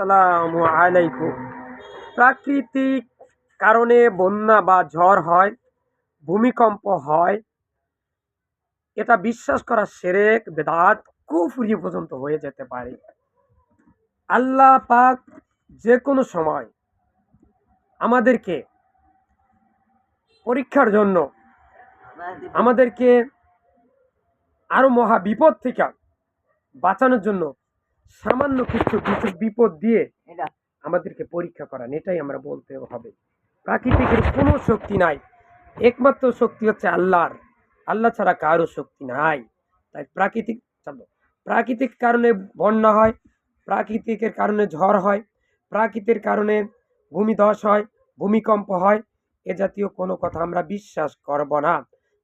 আসসালামু আলাইকুম। প্রাকৃতিক কারণে বন্যা বা ঝড় হয়, ভূমিকম্প হয়, এটা বিশ্বাস করা সেরেক, বেদাত, কুফরি পর্যন্ত হয়ে যেতে পারে। আল্লাহ পাক যে কোনো সময় আমাদেরকে পরীক্ষার জন্য আমাদেরকে আরও মহা বিপদ থেকে বাঁচানোর জন্য সামান্য কিছু কিছু বিপদ দিয়ে আমাদেরকে পরীক্ষা করান এটাই আমরা বলতে হবে। প্রাকৃতিকের কোনো শক্তি নাই একমাত্র শক্তি হচ্ছে আল্লাহর। আল্লাহ ছাড়া কারও শক্তি নাই। তাই প্রাকৃতিক প্রাকৃতিক কারণে বন্যা হয় প্রাকৃতিকের কারণে ঝড় হয় প্রাকৃতির কারণে ভূমিধস হয় ভূমিকম্প হয় এ জাতীয় কোনো কথা আমরা বিশ্বাস করব না।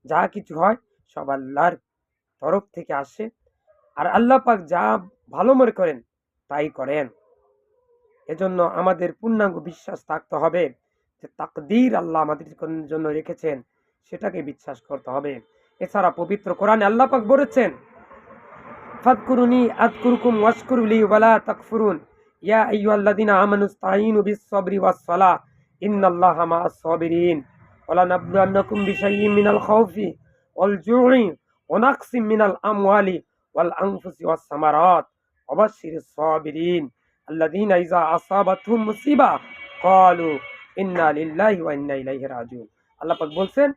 যা কিছু হয় সব আল্লাহর তরফ থেকে আসে। আর আল্লাহ পাক যা ভালো মনে করেন, তাই করেন। এজন্য আমাদের পূর্ণাঙ্গ বিশ্বাস থাকতে হবে যে তাকদীর আল্লাহ আমাদের জন্য রেখেছেন, সেটাকে বিশ্বাস করতে হবে। এছাড়া পবিত্র কোরআনে আল্লাহ পাক বলেছেন, ফাদকুরুনি আদকুরুকুম ওয়াশকুরুলি ওয়ালা তাকফুরুন। ইয়া আইয়ুহাল্লাযীনা আমানুস্তাঈনু বিস-সাবরি ওয়াস-সালাহ, ইন্নাল্লাহা মা'আস সাবিরিন। ওয়ালা নাবলুওয়ান্নাকুম বিশাইয়্যিম মিনাল খাউফি ওয়াল জু'i ওয়া নাকসিম মিনাল আমওয়ালি ওয়াল আনফুসি ওয়াস-সামারাত। ওয়াবাশশিরিস সাবিরিন, আল্লাযীনা ইযা আসাবাতহুম মুসিবা, ক্বালু ইন্না লিল্লাহি ওয়া ইন্না ইলাইহি রাজিউন। আল্লাহ পাক বলছেন,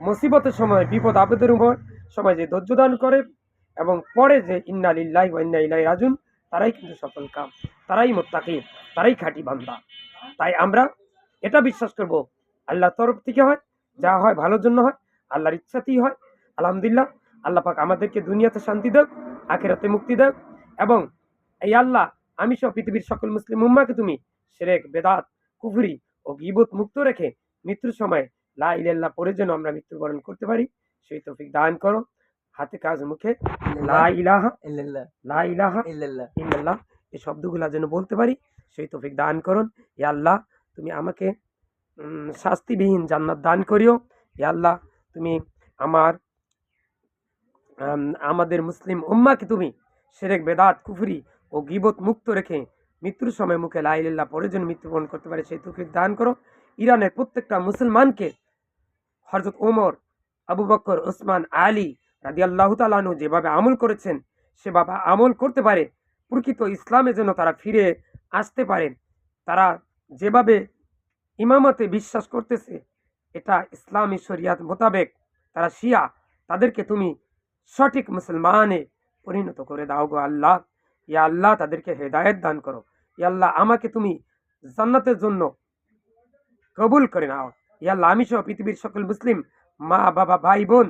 মুসিবতের সময়, বিপদ, আপদের উপর সময় যে ধৈর্য দান করে এবং পরে যে ইন্না লিল্লাহি ওয়া ইন্না ইলাইহি রাজিউন, তারাই কিন্তু সফল কাম, তারাই মোত্তাকি তারাই খাঁটি বান্দা। তাই আমরা এটা বিশ্বাস করব আল্লাহর তরফ থেকে হয়, যা হয় ভালোর জন্য হয়, আল্লাহর ইচ্ছাতেই হয়। আলহামদুলিল্লাহ, আল্লাহ পাক আমাদেরকে দুনিয়াতে শান্তি দেব আখেরাতে মুক্তি দেব এবং এই আল্লাহ আমি সহ পৃথিবীর সকল মুসলিম উম্মাকে তুমি সেরেক বেদাত কুফরি ও গিবত মুক্ত রেখে মৃত্যুর সময় লা ইলাল্লাহ পড়ে যেন আমরা মৃত্যুবরণ করতে পারি সেই তৌফিক দান করো। হাতে কাজ মুখে লা ইলাহা ইল্লাল্লাহ। লা ইলাহা ইল্লাল্লাহ। ইল্লাল্লাহ এই শব্দগুলা যেন বলতে পারি সেই তৌফিক দান করুন ইয়া আল্লাহ তুমি আমাকে শাস্তিবিহীন জান্নাত দান করিও। ইয়া আল্লাহ তুমি আমার আমাদের মুসলিম উম্মাকে তুমি সেরেক, বেদাত, কুফরি ও গিবত মুক্ত রেখে মৃত্যুর সময় মুখে লাইলিল্লাহ পরে যেন মৃত্যুবরণ করতে পারে, সেই তৌফিক দান করো। ইরানের প্রত্যেকটা মুসলমানকে হরজত ওমর, আবু বক্কর ওসমান, আলী রাদি আল্লাহ যেভাবে আমল করেছেন, সেভাবে আমল করতে পারে। প্রকৃত ইসলামে যেন তারা ফিরে আসতে পারেন তারা যেভাবে ইমামতে বিশ্বাস করতেছে, এটা ইসলামী শরিয়াত মোতাবেক তারা শিয়া, তাদেরকে তুমি সঠিক মুসলমানে পরিণত করে দাও গো আল্লাহ। ইয়া আল্লাহ, তাদেরকে হেদায়েত দান করো। ইয়া আল্লাহ, আমাকে তুমি জান্নাতের জন্য কবুল করে নাও। ইয়া আল্লাহ আমি সহ পৃথিবীর সকল মুসলিম মা, বাবা, ভাই, বোন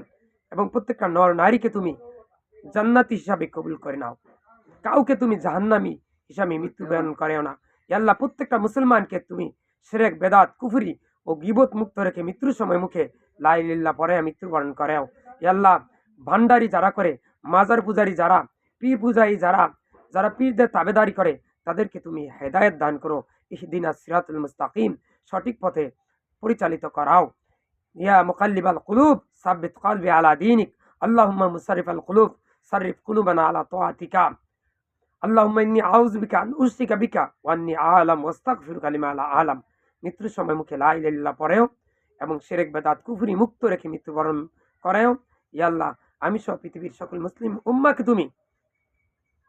এবং প্রত্যেকটা নর নারীকে তুমি জান্নাতি হিসাবে কবুল করে নাও। কাউকে তুমি জাহান্নামি হিসাবে মৃত্যুবরণ করেও না। আল্লাহ, প্রত্যেকটা মুসলমানকে তুমি সেরেক, বেদাত, কুফরি ও গিবত মুক্ত রেখে মৃত্যুর সময় মুখে লাইলিল্লাহ পরে মৃত্যুবরণ করেও। আল্লাহ, ভান্ডারি যারা করে মাজার পূজারি যারা, পীর পূজারী যারা যারা পীরদের তাবেদারি করে, তাদেরকে তুমি হেদায়ত দান করো। ইহদিনা সিরাতুল মুস্তাকিম, সঠিক পথে পরিচালিত করাও। ইয়া মুকাল্লিবাল কুলুব, সাব্বিত কলবি আলা দীনিক, আল্লাহুম্মা মুসারিফাল কুলুব, সারিফ কুলুবানা আলা তোয়াতিকা আল্লাহুম্মা ইন্নী আউযু বিকা, আন উশরিকা বিকা, ওয়া আন্নী আলাম, ওয়াস্তাগফিরুকা লিমা লা আলাম। মৃত্যুর সময় মুখে লা ইলাহা ইল্লাল্লাহ পড়েও এবং শিরক বেদাত কুফরি মুক্ত রেখে মৃত্যুবরণ করেও। ইয়া আল্লাহ আমি সহ পৃথিবীর সকল মুসলিম উম্মাকে তুমি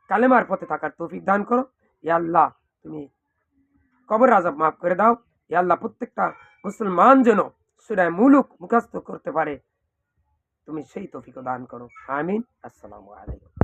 কালেমার পথে থাকার তৌফিক দান করো। ইয়া আল্লাহ, তুমি কবর আজাব মাফ করে দাও। ইয়া আল্লাহ, প্রত্যেকটা মুসলমান যেন সুরায় মুলুক মুখাস্ত করতে পারে। তুমি সেই তৌফিকও দান করো। আমিন। আসসালামু আলাইকুম।